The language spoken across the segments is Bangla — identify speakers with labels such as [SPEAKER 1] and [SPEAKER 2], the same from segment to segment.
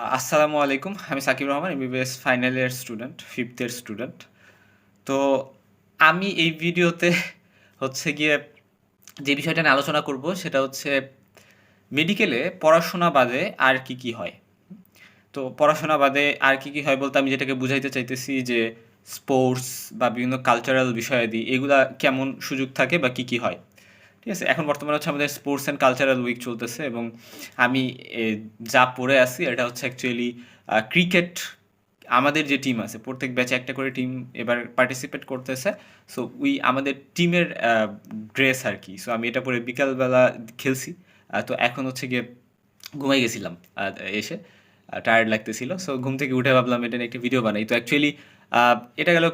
[SPEAKER 1] আসসালামু আলাইকুম, আমি Sakib Rahman MBBS final year student fifth year student তো আমি এই ভিডিওতে হচ্ছে গিয়ে যে বিষয়টা নিয়ে আলোচনা করব সেটা হচ্ছে মেডিকেলে পড়াশোনা বাদে আর কি কি হয়। তো পড়াশোনা বাদে আর কি কি হয় বলতে আমি যেটাকে বুঝাইতে চাইতেছি যে স্পোর্টস বা বিভিন্ন কালচারাল বিষয়াদি, এগুলা কেমন সুযোগ থাকে বা কি কি হয়? ঠিক আছে, এখন বর্তমানে হচ্ছে আমাদের স্পোর্টস অ্যান্ড কালচারাল উইক চলতেছে এবং আমি যা পড়ে আছি, এটা হচ্ছে অ্যাকচুয়ালি ক্রিকেট আমাদের যে টিম আছে, প্রত্যেক ব্যাচে একটা করে টিম এবার পার্টিসিপেট করতেছে সো উই আমাদের টিমের ড্রেস আর কি সো আমি এটা পরে বিকালবেলা খেলছি তো এখন হচ্ছে গিয়ে ঘুমাই গেছিলাম এসে টায়ার্ড লাগতেছিল সো ঘুম থেকে উঠে ভাবলাম এটা নিয়ে একটা ভিডিও বানাই, তো অ্যাকচুয়ালি এটা গেল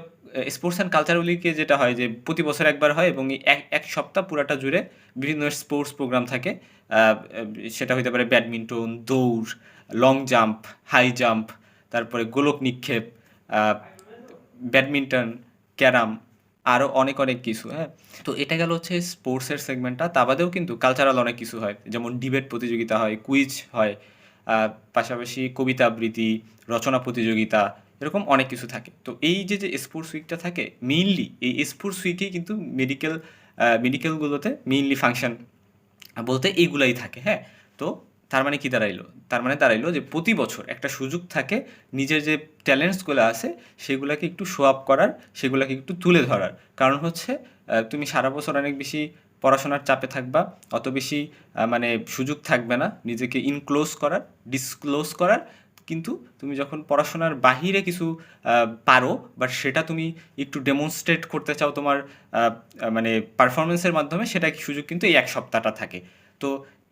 [SPEAKER 1] স্পোর্টস অ্যান্ড কালচার উইকে যেটা হয় যে প্রতি বছর একবার হয় এবং এক এক সপ্তাহ পুরাটা জুড়ে বিভিন্ন স্পোর্টস প্রোগ্রাম থাকে। সেটা হইতে পারে ব্যাডমিন্টন, দৌড় লং জাম্প হাই জাম্প তারপরে গোলক নিক্ষেপ ব্যাডমিন্টন, ক্যারাম আরও অনেক অনেক কিছু হ্যাঁ। তো এটা গেল হচ্ছে স্পোর্টসের সেগমেন্টটা তা বাদেও কিন্তু কালচারাল অনেক কিছু হয়। যেমন ডিবেট প্রতিযোগিতা হয় কুইজ হয় পাশাপাশি কবিতা আবৃত্তি, রচনা প্রতিযোগিতা এরকম অনেক কিছু থাকে। তো এই যে যে স্পোর্টস উইকটা থাকে মেইনলি এই স্পোর্টস উইকেই কিন্তু মেডিকেল মেডিকেলগুলোতে মেইনলি ফাংশন বলতে এইগুলাই থাকে হ্যাঁ? তো তার মানে কি দাঁড়াইলো? তার মানে দাঁড়াইলো যে প্রতি বছর একটা সুযোগ থাকে নিজের যে ট্যালেন্টসগুলো আছে সেগুলোকে একটু শো আপ করার, সেগুলোকে একটু তুলে ধরার। কারণ হচ্ছে তুমি সারা বছর অনেক বেশি পড়াশোনার চাপে থাকবা, অত বেশি মানে সুযোগ থাকবে না, নিজেকে ইনক্লোজ করার ডিসক্লোজ করার কিন্তু তুমি যখন পড়াশোনার বাহিরে কিছু পারো বাট সেটা তুমি একটু ডেমনস্ট্রেট করতে চাও তোমার মানে পারফরমেন্সের মাধ্যমে, সেটা সুযোগ কিন্তু এই এক সপ্তাহটা থাকে। তো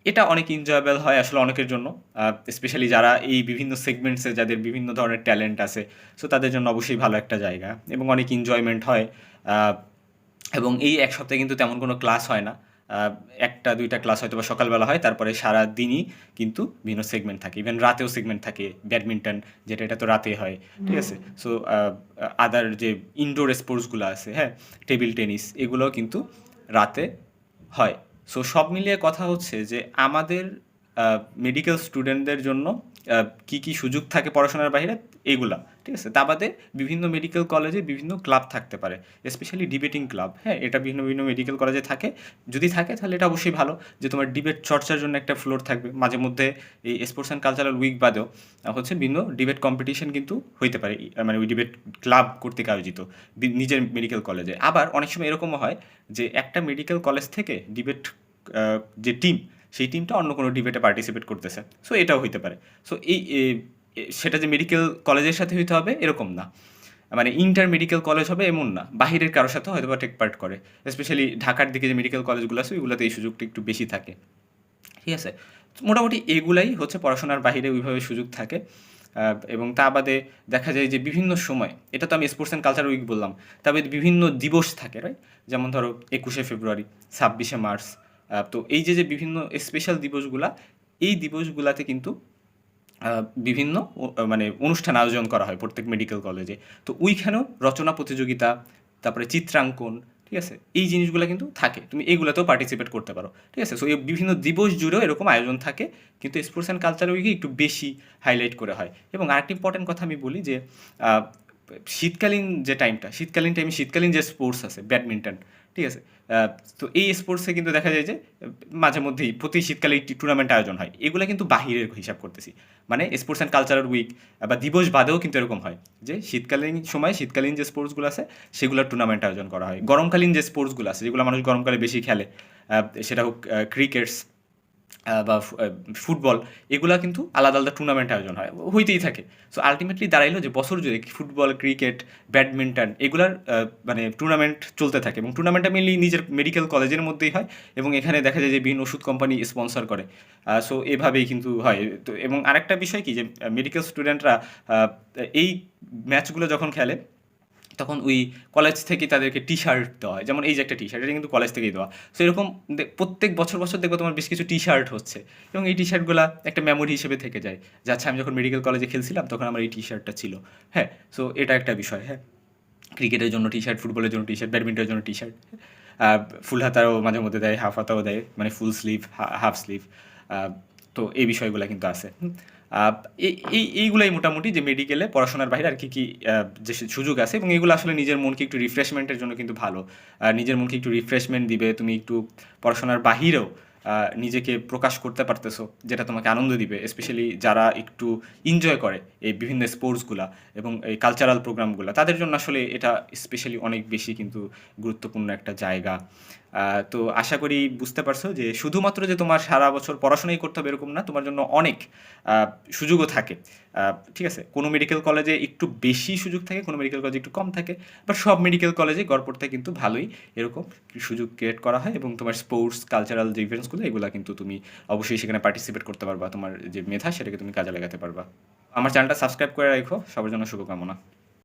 [SPEAKER 1] এটা অনেক এনজয়েবল হয় আসলে অনেকের জন্য স্পেশালি যারা এই বিভিন্ন সেগমেন্টসে যাদের বিভিন্ন ধরনের ট্যালেন্ট আছে সো তাদের জন্য অবশ্যই ভালো একটা জায়গা এবং অনেক এনজয়মেন্ট হয় এবং এই এক সপ্তাহে কিন্তু তেমন কোনো ক্লাস হয় না। একটা দুইটা ক্লাস হয়তো বা সকালবেলা হয় তারপরে সারা দিনই কিন্তু বিভিন্ন সেগমেন্ট থাকে। ইভেন রাতেও সেগমেন্ট থাকে ব্যাডমিন্টন যেটা এটা তো রাতে হয় ঠিক আছে? সো আদার যে ইনডোর স্পোর্টসগুলো আছে হ্যাঁ? টেবিল টেনিস এগুলোও কিন্তু রাতে হয়। সো সব মিলিয়ে কথা হচ্ছে যে আমাদের মেডিকেল স্টুডেন্টদের জন্য কি কি সুযোগ থাকে পড়াশোনার বাইরে এইগুলা ঠিক আছে? তা বাদে বিভিন্ন মেডিকেল কলেজে বিভিন্ন ক্লাব থাকতে পারে স্পেশালি ডিবেটিং ক্লাব হ্যাঁ এটা বিভিন্ন বিভিন্ন মেডিকেল কলেজে থাকে। যদি থাকে, তাহলে এটা অবশ্যই ভালো যে তোমার ডিবেট চর্চার জন্য একটা ফ্লোর থাকবে। মাঝে মধ্যে এই স্পোর্টস অ্যান্ড কালচারাল উইক বাদেও হচ্ছে বিভিন্ন ডিবেট কম্পিটিশন কিন্তু হইতে পারে মানে ওই ডিবেট ক্লাব কর্তৃক আয়োজিত নিজের মেডিকেল কলেজে আবার অনেক সময় এরকমও হয় যে একটা মেডিকেল কলেজ থেকে ডিবেট যে টিম সেই টিমটা অন্য কোনো ডিবেটে পার্টিসিপেট করতেছে। সো এটাও হইতে পারে। সো এই সেটা যে মেডিকেল কলেজের সাথে হইতে হবে, এরকম না। মানে ইন্টার মেডিকেল কলেজ হবে এমন না। বাহিরের কারোর সাথে হয়তো বা টেক পার্ট করে। স্পেশালি ঢাকার দিকে যে মেডিকেল কলেজগুলো আছে, ওইগুলোতে এই সুযোগটা একটু বেশি থাকে। ঠিক আছে? মোটামুটি এগুলাই হচ্ছে পড়াশোনার বাইরে ওইভাবে সুযোগ থাকে। এবং তা বাদে দেখা যায় যে বিভিন্ন সময়, এটা তো আমি স্পোর্টস অ্যান্ড কালচার উইক বললাম তবে বিভিন্ন দিবস থাকে রাইট যেমন ধরো একুশে ফেব্রুয়ারি, ছাব্বিশে মার্চ তো এই যে যে বিভিন্ন স্পেশাল দিবসগুলা, এই দিবসগুলাতে কিন্তু বিভিন্ন মানে অনুষ্ঠান আয়োজন করা হয় প্রত্যেক মেডিকেল কলেজে তো ওইখানেও রচনা প্রতিযোগিতা, তারপরে চিত্রাঙ্কন, ঠিক আছে? এই জিনিসগুলো কিন্তু থাকে। তুমি এইগুলোতেও পার্টিসিপেট করতে পারো, ঠিক আছে? সো এই বিভিন্ন দিবস জুড়েও এরকম আয়োজন থাকে, কিন্তু স্পোর্টস অ্যান্ড কালচার উইকে একটু বেশি হাইলাইট করে হয়। এবং আরেকটি ইম্পর্টেন্ট কথা আমি বলি যে শীতকালীন যে টাইমটা শীতকালীন টাইমে শীতকালীন যে স্পোর্টস আছে ব্যাডমিন্টন ঠিক আছে? তো এই স্পোর্টসে কিন্তু দেখা যায় যে, মাঝে মধ্যেই প্রতি শীতকালে একটি টুর্নামেন্ট আয়োজন হয়। এগুলো কিন্তু বাহিরের হিসাব করতেছি। মানে স্পোর্টস অ্যান্ড কালচারাল উইক বা দিবস বাদেও কিন্তু এরকম হয় যে, শীতকালীন সময় শীতকালীন যে স্পোর্টসগুলো আছে, সেগুলোর টুর্নামেন্ট আয়োজন করা হয়। গরমকালীন যে স্পোর্টসগুলো আছে, যেগুলো মানুষ গরমকালে বেশি খেলে সেটা হোক ক্রিকেটস বা ফুটবল, এগুলা কিন্তু আলাদা আলাদা টুর্নামেন্ট আয়োজন হয়। হইতেই থাকে। সো আলটিমেটলি দাঁড়াইলো যে বছর জুড়ে ফুটবল ক্রিকেট ব্যাডমিন্টন এগুলার মানে টুর্নামেন্ট চলতে থাকে এবং টুর্নামেন্টটা মেনলি নিজের মেডিকেল কলেজের মধ্যেই হয় এবং এখানে দেখা যায় যে বিভিন্ন ওষুধ কোম্পানি স্পন্সর করে। সো এভাবেই কিন্তু হয়। তো, এবং আরেকটা বিষয় কি যে মেডিকেল স্টুডেন্টরা এই ম্যাচগুলো যখন খেলে তখন ওই কলেজ থেকে তাদেরকে টি শার্ট দেওয়া হয়। যেমন এই যে একটা টি শার্ট এটা কিন্তু কলেজ থেকেই দেওয়া। সো এরকম প্রত্যেক বছর বছর দেখব তোমার বেশ কিছু টি শার্ট হচ্ছে। এবং এই টি শার্টগুলো একটা মেমোরি হিসেবে থেকে যায়। যে আচ্ছা আমি যখন মেডিকেল কলেজে খেলছিলাম, তখন আমার এই টি শার্টটা ছিল। হ্যাঁ সো এটা একটা বিষয় হ্যাঁ। ক্রিকেটের জন্য টি শার্ট ফুটবলের জন্য টি শার্ট ব্যাডমিন্টনের জন্য টি শার্ট ফুল হাতাও মাঝে মধ্যে দেয় হাফ হাতাও দেয় মানে ফুল স্লিভ হাফ স্লিভ তো এই বিষয়গুলো কিন্তু আছে। এই এই এইগুলাই মোটামুটি যে মেডিকেলে পড়াশোনার বাইরে আর কি কি যে সুযোগ আছে এবং এগুলো আসলে নিজের মনকে একটু রিফ্রেশমেন্টের জন্য কিন্তু ভালো। নিজের মনকে একটু রিফ্রেশমেন্ট দিবে, তুমি একটু পড়াশোনার বাহিরেও নিজেকে প্রকাশ করতে পারতেছো, যেটা তোমাকে আনন্দ দিবে স্পেশালি যারা একটু এনজয় করে এই বিভিন্ন স্পোর্টসগুলা এবং এই কালচারাল প্রোগ্রামগুলো তাদের জন্য আসলে এটা স্পেশালি অনেক বেশি কিন্তু গুরুত্বপূর্ণ একটা জায়গা। তো আশা করি বুঝতে পারছ যে শুধুমাত্র যে তোমার সারা বছর পড়াশোনাই করতে হবে এরকম না, তোমার জন্য অনেক সুযোগও থাকে। ঠিক আছে, কোনো মেডিকেল কলেজে একটু বেশি সুযোগ থাকে, কোনো মেডিকেল কলেজে একটু কম থাকে বাট সব মেডিকেল কলেজে গড়পড়তে কিন্তু ভালোই এরকম সুযোগ ক্রিয়েট করা হয় এবং তোমার স্পোর্টস কালচারাল যে ইভেন্টসগুলো এগুলো কিন্তু তুমি অবশ্যই সেখানে পার্টিসিপেট করতে পারবা। তোমার যে মেধা, সেটাকে তুমি কাজে লাগাতে পারবা। আমার চ্যানেলটা সাবস্ক্রাইব করে রাখো। সবার জন্য শুভকামনা।